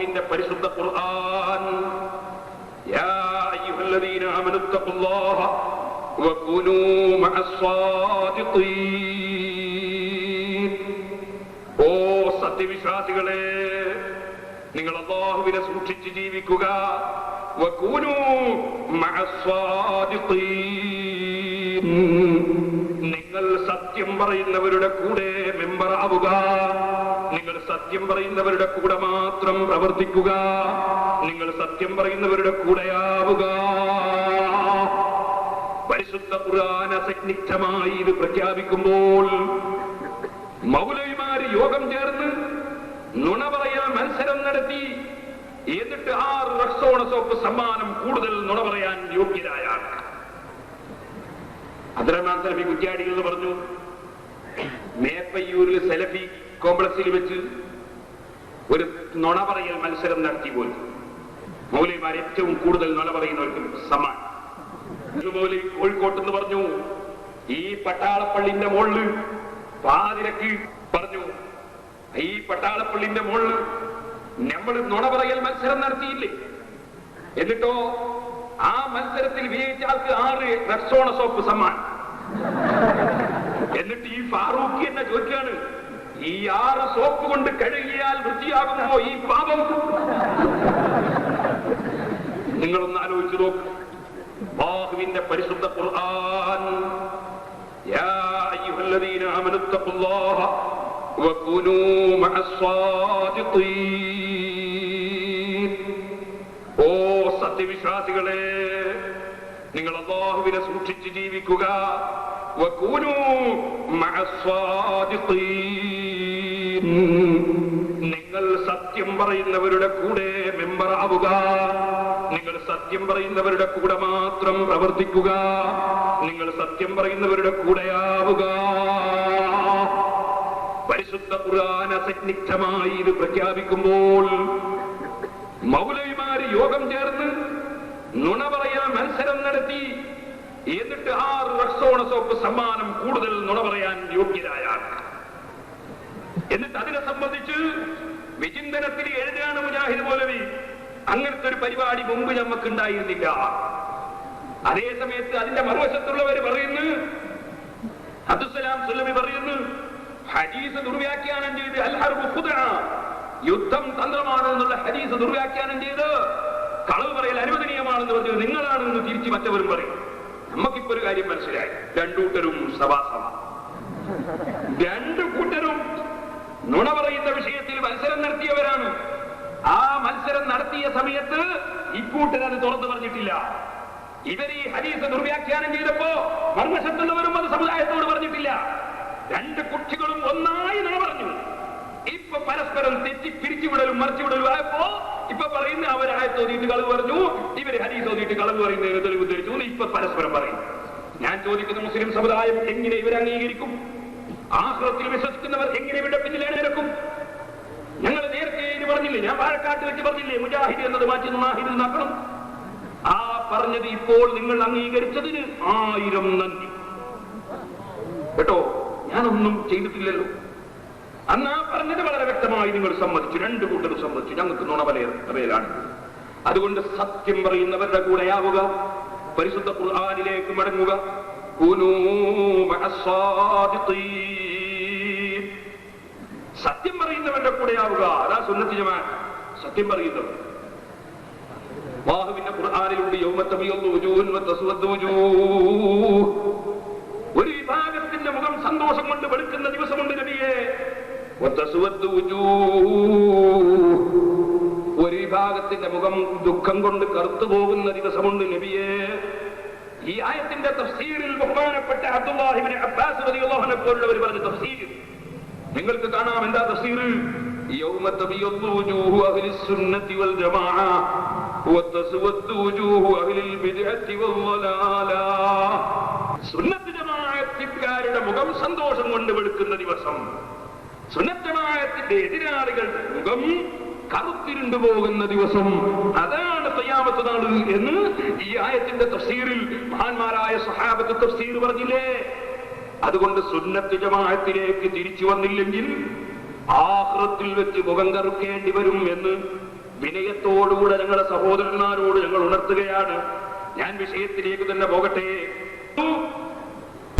അള്ളാഹുവിന്റെ പരിശുദ്ധ ഖുർആൻ. യാ അയ്യുഹല്ലദീന മഅസ്സാദിഖീൻ ഓ സത്യവിശ്വാസികളെ നിങ്ങൾ അള്ളാഹുവിനെ സൂക്ഷിച്ച് ജീവിക്കുക. മഅസ്സാദിഖീൻ നിങ്ങൾ സത്യം പറയുന്നവരുടെ കൂടെ മെമ്പർ ആവുക. സത്യം പറയുന്നവരുടെ കൂടെ മാത്രം പ്രവർത്തിക്കുക. നിങ്ങൾ സത്യം പറയുന്നവരുടെ കൂടെയാവുക. പരിശുദ്ധ ഖുർആൻ അസന്നിഗ്ധമായി ഇത് പ്രഖ്യാപിക്കുമ്പോൾ മൗലവിമാര് യോഗം ചേർന്ന് നുണ പറയാൻ മത്സരം നടത്തി എന്നിട്ട് ആറ് റക്സോണ സോപ്പ് സമ്മാനം കൂടുതൽ നുണ പറയാൻ യോഗ്യരായാണ്. അബ്ദുറഹ്മാൻ സലഫി കുറ്റ്യാടി എന്ന് പറഞ്ഞു. മേപ്പയ്യൂരിൽ സെലഫി കോംപ്ലക്സിൽ വെച്ച് ഒരു നുണ പറയൽ മത്സരം നടത്തി പോയി മൗലിമാർ ഏറ്റവും കൂടുതൽ നുണ പറയുന്നവർക്കും സമ്മാനം. മൗലി കോഴിക്കോട്ട് എന്ന് പറഞ്ഞു ഈ പട്ടാളപ്പള്ളിന്റെ മുകളിൽ പാതിരക്കി പറഞ്ഞു ഈ പട്ടാളപ്പള്ളിന്റെ മുകളിൽ നമ്മൾ നുണ പറയൽ മത്സരം നടത്തിയില്ലേ? എന്നിട്ടോ ആ മത്സരത്തിൽ വിജയിച്ച ആൾക്ക് ആറ് റെക്സോണ സോപ്പ് സമ്മാൻ എന്നിട്ട് ഈ ഫാറൂഖി എന്ന ചോദിക്കാണ് ഈ ആറ് സോപ്പ് കൊണ്ട് കഴുകിയാൽ വൃത്തിയാകുമോ ഈ പാപം? നിങ്ങളൊന്ന് ആലോചിച്ചു നോക്കൂ. ബാഹുവിന്റെ പരിശുദ്ധ ഖുർആൻ. യാ അയ്യുഹല്ലദീന മഅസ്സാദിഖീൻ. ഓ സത്യവിശ്വാസികളെ നിങ്ങൾ അള്ളാഹുവിനെ സൂക്ഷിച്ച് ജീവിക്കുക. വകുനൂ മഅസ്സാദിഖീൻ. നിങ്ങൾ സത്യം പറയുന്നവരുടെ കൂടെ മെമ്പർ ആവുക. നിങ്ങൾ സത്യം പറയുന്നവരുടെ കൂടെ മാത്രം പ്രവർത്തിക്കുക. നിങ്ങൾ സത്യം പറയുന്നവരുടെ കൂടെയാവുക പരിശുദ്ധ ഖുർആൻ അസന്നിഗ്ധമായി ഇത് പ്രഖ്യാപിക്കുമ്പോൾ മൗലവിമാര് യോഗം ചേർന്ന് നുണ പറയാൻ മത്സരം നടത്തി. എന്നിട്ട് ആറ് റക്സോണ സോപ്പ് സമ്മാനം കൂടുതൽ നുണ പറയാൻ. എന്നിട്ട് അതിനെ സംബന്ധിച്ച് വിചിന്തനത്തിൽ എഴുതാണ് മുജാഹിദ് മൗലവി. അങ്ങനത്തെ ഒരു പരിപാടി മുമ്പ് നമുക്ക് ഉണ്ടായിരുന്നില്ല അതേ സമയത്ത് അതിന്റെ മറുവശത്തുള്ളവർ പറയുന്നു അബ്ദുസലാം സുല്ലമി പറയുന്നു ഹദീസ് ദുർവ്യാഖ്യാനം ചെയ്ത്. യുദ്ധം തന്ത്രമാണ് എന്നുള്ള ഹദീസ് ദുർവ്യാഖ്യാനം ചെയ്ത് കളവ് പറയൽ അനുവദനീയമാണെന്ന് പറഞ്ഞത് നിങ്ങളാണെന്ന് തിരിച്ച് മറ്റവരും പറയും. നമുക്കിപ്പോ ഒരു കാര്യം മനസ്സിലായി. രണ്ടൂട്ടരും സഭാസമ രണ്ടു കൂട്ടരും നുണ പറയുന്ന വിഷയത്തിൽ മത്സരം നടത്തിയവരാണ്. ആ മത്സരം നടത്തിയ സമയത്ത് ഇക്കൂട്ടർ അത് തുറന്നു പറഞ്ഞിട്ടില്ല. ഇവർ ഈ ഹദീസ് ദുർവ്യാഖ്യാനം ചെയ്തപ്പോ മർമ്മശത്തുള്ളവരും അത് സമുദായത്തോട് പറഞ്ഞിട്ടില്ല. രണ്ട് കുട്ടികളും ഒന്നായി നുണ പറഞ്ഞു. ഇപ്പൊ പരസ്പരം തെറ്റി പിരിച്ചുവിടലും മറിച്ചുവിടലും ആയപ്പോ ഇപ്പൊ പറയുന്ന അവരായത്തോതിയിട്ട് കളവ് പറഞ്ഞു. ഇവർ ഹരീസ് തോന്നിയിട്ട് കളവ് പറയുന്നതിന് തെളിവ് ധരിച്ചു ഇപ്പൊ പരസ്പരം പറയും. ഞാൻ ചോദിക്കുന്ന മുസ്ലിം സമുദായം എങ്ങനെ ഇവർ അംഗീകരിക്കും ആഹ്ലത്തിൽ വിശ്വസിക്കുന്നവർ എങ്ങനെ ഇവിടെ പിന്നിലാണ് നിരക്കും ഞങ്ങൾ നേരത്തെ ഇത് പറഞ്ഞില്ലേ? ഞാൻ പാലക്കാട്ട് വെച്ച് പറഞ്ഞില്ലേ? മുജാഹിദ് എന്നത് മാറ്റി മുനാഹിദ് എന്നാക്കണം ആ പറഞ്ഞത് ഇപ്പോൾ നിങ്ങൾ അംഗീകരിച്ചതിന് ആയിരം നന്ദി. കേട്ടോ? ഞാനൊന്നും ചെയ്തിട്ടില്ലല്ലോ. അന്ന് ആ പറഞ്ഞത് വളരെ വ്യക്തമായി നിങ്ങൾ സമ്മതിച്ചു. രണ്ടു കൂട്ടരും സമ്മതിച്ചു. ഞങ്ങൾക്ക് നുണവലയാണ് അതുകൊണ്ട് സത്യം പറയുന്നവരുടെ കൂടെയാവുക പരിശുദ്ധ ഖുർആനിലേക്ക് മടങ്ങുക. സത്യം പറയുന്നവരുടെ കൂടെയാവുക അതാ സുന്നത്തി ജമാൻ സത്യം പറയുന്നവർ ഖുർആനിലുണ്ട് വുജൂഹുൻ വതസ്വദ്ദു വുജൂഹ്. ഒരു വിഭാഗത്തിന്റെ മുഖം സന്തോഷം കൊണ്ട് വെളുക്കുന്ന ദിവസമുണ്ട് നബിയെ. ഒരു വിഭാഗത്തിന്റെ മുഖം ദുഃഖം കൊണ്ട് കറുത്തു പോകുന്ന ദിവസമുണ്ട് നബിയെ. ഈ ആയത്തിന്റെ തഫ്സീറിൽ ബഹുമാനപ്പെട്ട അബ്ദുല്ലാഹിബ്നു അബ്ബാസ് റളിയല്ലാഹു പോലുള്ളവർ പറഞ്ഞ തഫ്സീർ നിങ്ങൾക്ക് കാണാം എന്താ തഫ്സീർ വുജൂഹു അഹ്ലി സുന്നത്തി വൽ ജമാഅ വതസ്വദ്ദു വുജൂഹു അഹ്ലിൽ ബിദ്അത്തി വൽ ളലാല സുന്നത്ത് ജമാഅത്തിക്കാരുടെ മുഖം സന്തോഷം കൊണ്ട് വെളുക്കുന്ന ദിവസം സുന്നത്ത് ജമാഅത്തിന്റെ എതിരാളികളുടെ മുഖം കറുത്തിരുണ്ടു പോകുന്ന ദിവസം അതാണ് തയ്യാമത്ത് നാട് എന്ന് ഈ ആയത്തിന്റെ തഫ്സീറിൽ മഹാന്മാരായ സഹാബത്ത് തഫ്സീർ പറഞ്ഞില്ലേ? അതുകൊണ്ട് സുന്നത്ത് ജമാഅത്തിലേക്ക് തിരിച്ചു വന്നില്ലെങ്കിൽ ആഹൃത്തിൽ വെച്ച് മുഖം കറുക്കേണ്ടി വരും എന്ന് വിനയത്തോടുകൂടെ ഞങ്ങളുടെ സഹോദരന്മാരോട് ഞങ്ങൾ ഉണർത്തുകയാണ്. ഞാൻ വിഷയത്തിലേക്ക് തന്നെ പോകട്ടെ.